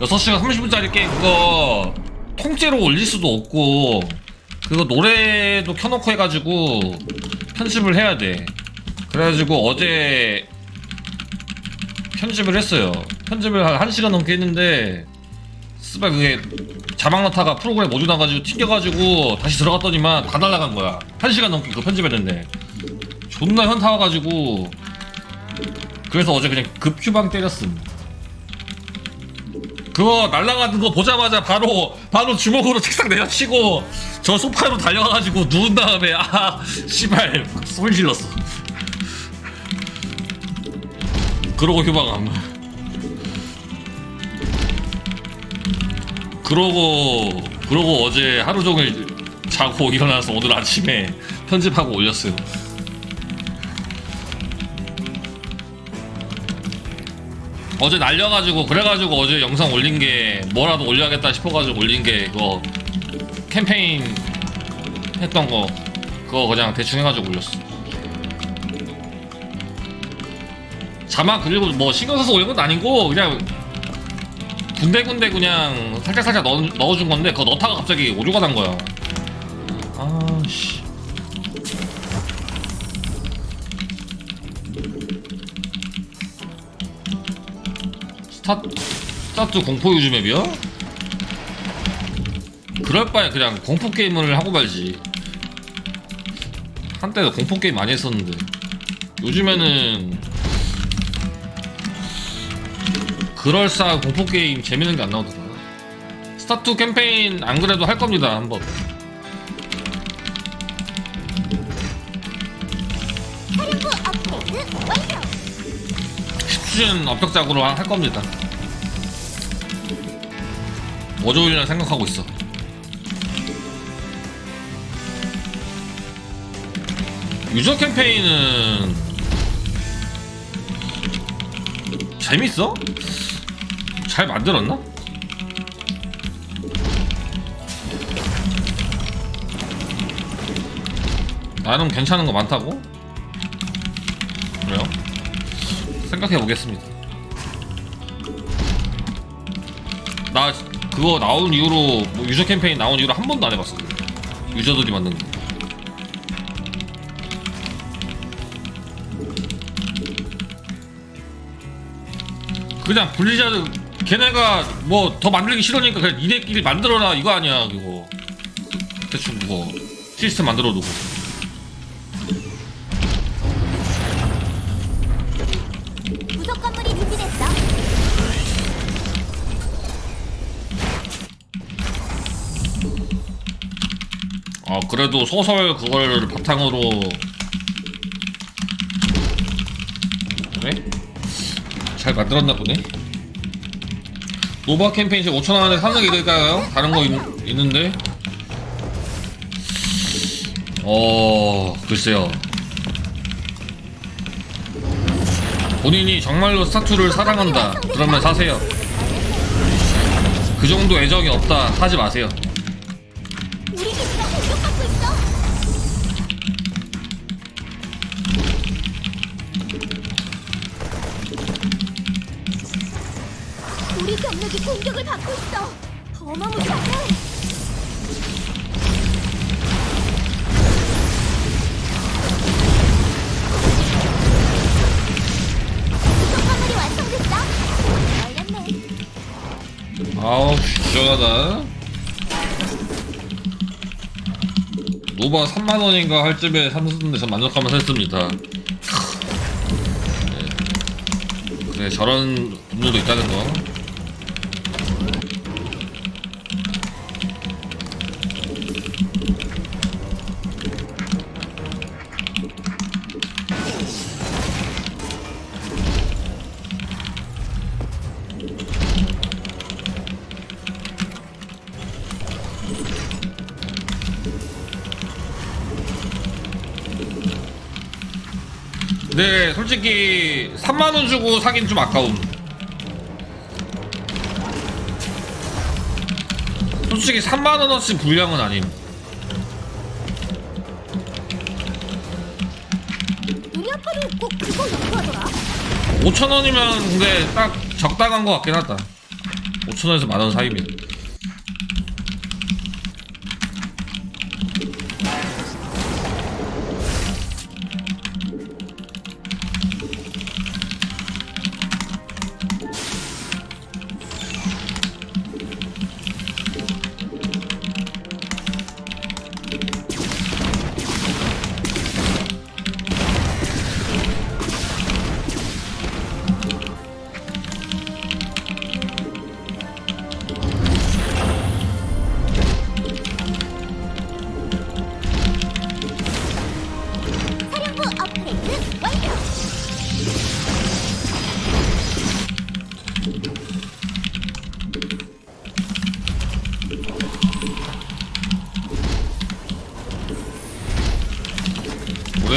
여섯 시간 30분짜리 게임 그거 통째로 올릴 수도 없고 그거 노래도 켜놓고 해가지고 편집을 해야 돼. 그래가지고 어제 편집을 했어요. 편집을 한 1시간 넘게 했는데 스발 그게 자막 넣다가 프로그램 모듈 나가지고 튕겨가지고 다시 들어갔더니만 다 날라간 거야. 1시간 넘게 그거 편집했는데 존나 현타 와가지고. 그래서 어제 그냥 급휴방 때렸음 그거 날라가는 거 보자마자 바로 바로 주먹으로 책상 내려치고 저 소파로 달려가가지고 누운 다음에 아 씨발 소리 질렀어. 그러고 휴방함 그러고 그러고 어제 하루 종일 자고 일어나서 오늘 아침에 편집하고 올렸어요. 어제 날려가지고 그래가지고 어제 영상 올린 게 뭐라도 올려야겠다 싶어가지고 올린 게 그거 캠페인 했던 거 그거 그냥 대충 해가지고 올렸어. 자막 그리고 뭐 신경 써서 올린 건 아니고 그냥 군데군데 그냥 살짝살짝 넣어, 넣어준 건데 그거 넣다가 갑자기 오류가 난 거야 아씨 스타, 스타트 공포 유즈 맵이야? 그럴 바에 그냥 공포 게임을 하고 말지. 한때도 공포 게임 많이 했었는데 요즘에는 그럴싸한 공포 게임 재밌는 게 안 나오더라. 스타투 캠페인 안 그래도 할 겁니다 한번. 사령부 업그레이드 완료. 10주년 업적작으로 할 겁니다. 어조일이라 생각하고 있어. 유저 캠페인은 재밌어? 잘 만들었나? 나름 괜찮은 거 많다고? 그래요? 생각해 보겠습니다. 나 그거 나온 이후로 뭐 유저 캠페인 나온 이후로 한 번도 안 해봤어. 유저들이 만든 거. 그냥 블리자드 걔네가 뭐 더 만들기 싫으니까 그냥 니네끼리 만들어라 이거 아니야 그거 대충 뭐 시스템 만들어 두고 부속 건물이 준비됐어. 아 그래도 소설 그걸 바탕으로 그래? 잘 만들었나 보네 노바 캠페인 지금 5천원 안에 사는 게 이럴까요? 다른 거 있, 있는데? 어 글쎄요. 본인이 정말로 스타투를 사랑한다. 그러면 사세요. 그 정도 애정이 없다. 사지 마세요 우리 병력이 공격을 받고 있어. 어마무시하네. 아우 시원하다 노바 3만원인가 할 쯤에 샀는데서 만족하면서 했습니다 네. 그래 저런 분들도 있다는 거 솔직히 3만원 주고 사긴 좀 아까운 솔직히 3만원어치 불량은 아님. 우리 아빠도 꼭 그거 연구하더라. 5천원이면 근데 딱 적당한 것 같긴 하다. 5천원에서 만원 사이면.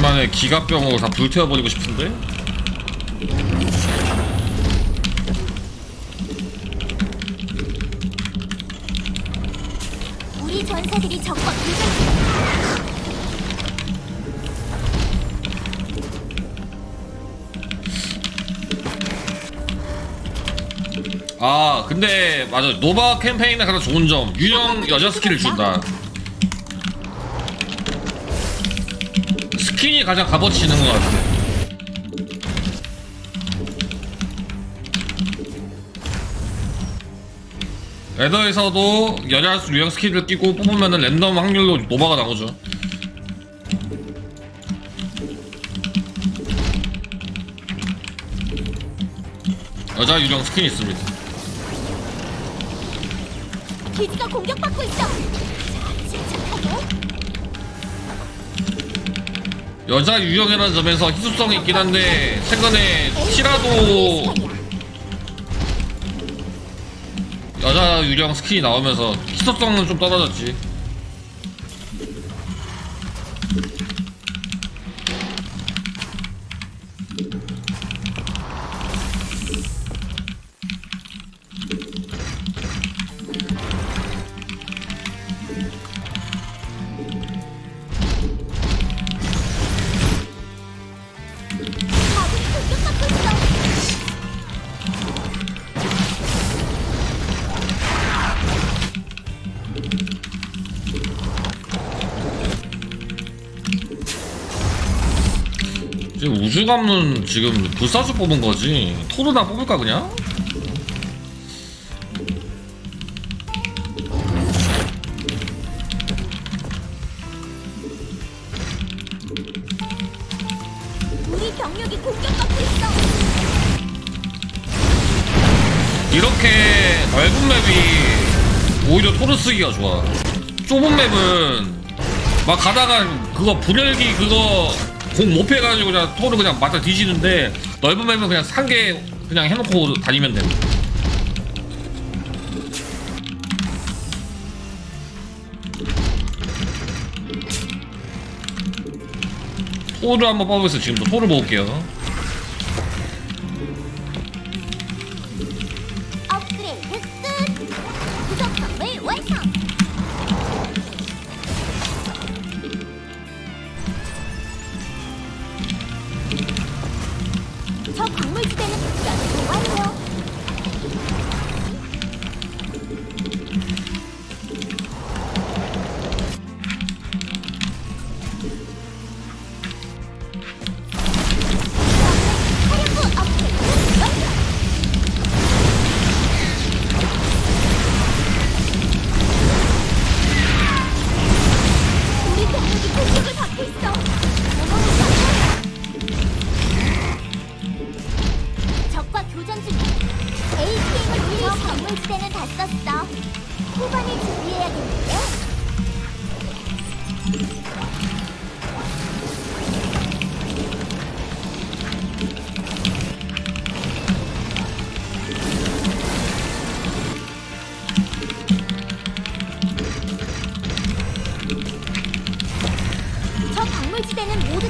오랜만에 기갑병으로 다 불태워버리고 싶은데? 우리 전사들이 적과 교전. 아 근데 맞아 노바 캠페인의 가장 좋은 점 유령 여자 스킬을 준다 스킨이 가장 값어치 있는 것 같아. 레더에서도 여자 유령 스킬을 끼고 뽑으면 랜덤 확률로 노바가 나오죠. 여자 유령 스킨이 있습니다. 기지가 공격받고 있어. 여자 유형이라는 점에서 희소성이 있긴 한데 최근에 티라도 여자 유령 스킨이 나오면서 희소성은 좀 떨어졌지 우주감은 지금 불사수 뽑은 거지 토르나 뽑을까 그냥? 우리 병력이 공격받고 있어. 이렇게 넓은 맵이 오히려 토르 쓰기가 좋아. 좁은 맵은 막 가다가 그거 불혈기 그거 공 못 패가지고 그냥 토르 그냥 맞다 뒤지는데 넓은 맵은 그냥 상계 그냥 해놓고 다니면 돼. 토르 한번 뽑아보겠어 지금도 토르 먹을게요.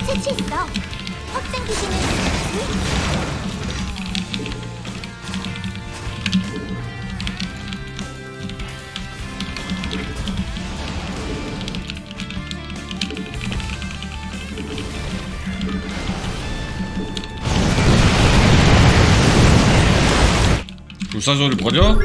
놈을 채취했어. 확장 기지는 불사조를 버려?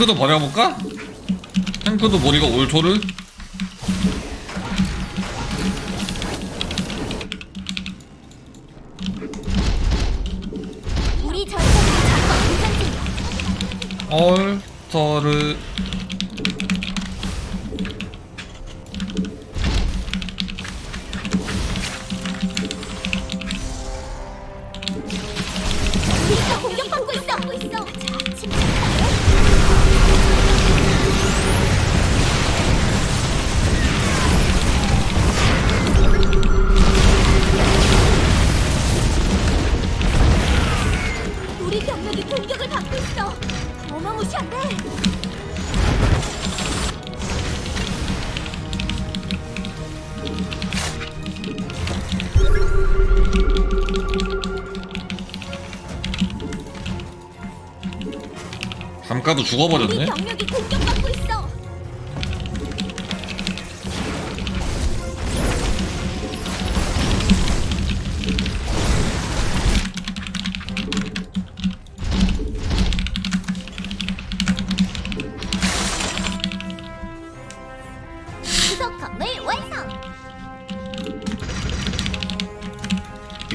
탱크도 버려볼까? 탱크도 작업 우선 중이야! 얼터를 병력이 공격을 받고 있어! 어마무시한데? 감가도 우리 죽어버렸네? 병력이 공격받고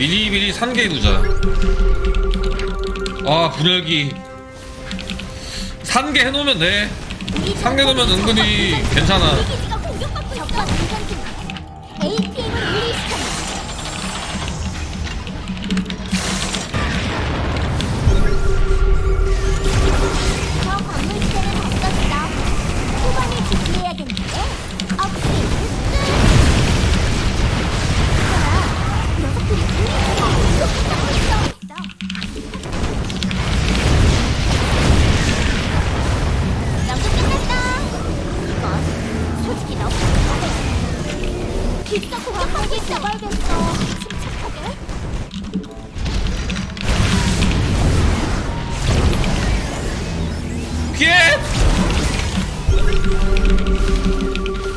미리미리 산개 두자. 아 불열기. 산개 해놓으면 돼. 상계 놓으면 은근히 괜찮아.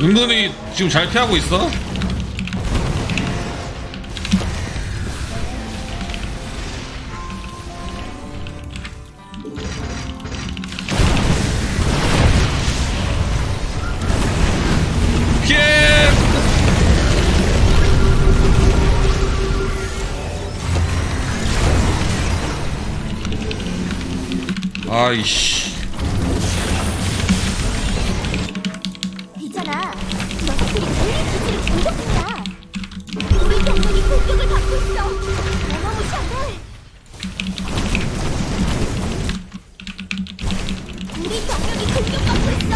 은근히 지금 잘 피하고 있어? 아이씨 공격을 받고 있어. 어마무시한데. 우리 병력이 공격받고 있어.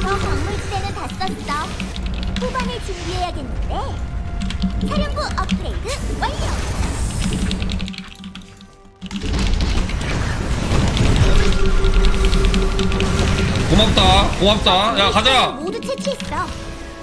저 광물지대는 다 썼어. 후반을 준비해야겠는데. 사령부 업그레이드 완료. 고맙다 고맙다 야 가자 모두 채취했어.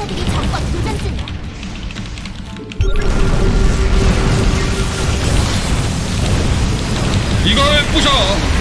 세력이 적과 도전 중이야. 이걸 부셔!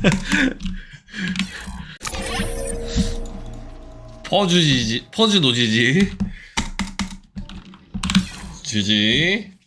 퍼주지지, 퍼주노지지. 지지.